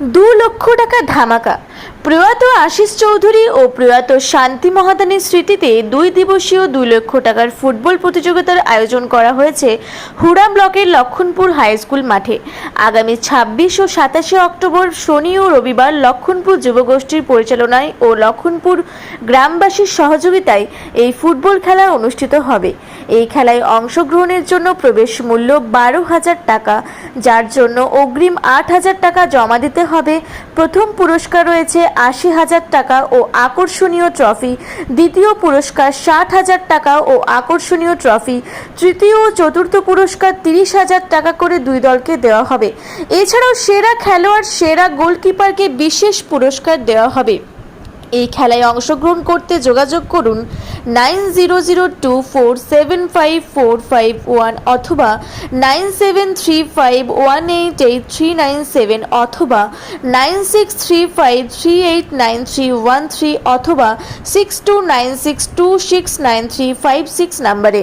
দু লক্ষ টাকা ধামাকা। প্রয়াত আশিস চৌধুরী ও প্রয়াত শান্তি মহাদানের স্মৃতিতে দুই দিবসীয় দুই লক্ষ টাকার ফুটবল প্রতিযোগিতার আয়োজন করা হয়েছে হুড়া ব্লকের লক্ষণপুর হাই স্কুল মাঠে। আগামী ছাব্বিশ ও সাতাশে অক্টোবর শনি ও রবিবার লক্ষণপুর যুবগোষ্ঠীর পরিচালনায় ও লক্ষণপুর গ্রামবাসীর সহযোগিতায় এই ফুটবল খেলা অনুষ্ঠিত হবে। এই খেলায় অংশগ্রহণের জন্য প্রবেশ মূল্য বারো হাজার টাকা, যার জন্য অগ্রিম আট হাজার টাকা জমা দিতে হবে। প্রথম পুরস্কার রয়েছে আশি হাজার টাকা ও আকর্ষণীয় ট্রফি। দ্বিতীয় পুরস্কার ষাট হাজার টাকা ও আকর্ষণীয় ট্রফি। তৃতীয় ও চতুর্থ পুরস্কার তিরিশ হাজার টাকা করে দুই দলকে দেওয়া হবে। এছাড়াও সেরা খেলোয়াড়, সেরা গোলকিপারকে বিশেষ পুরস্কার দেওয়া হবে। এই খেলায় অংশগ্রহণ করতে যোগাযোগ করুন nine zero zero two four seven five four five one অথবা nine seven three five one eight eight three nine seven অথবা nine six three five three eight nine three one three অথবা six two nine six two six nine three five six নাম্বারে।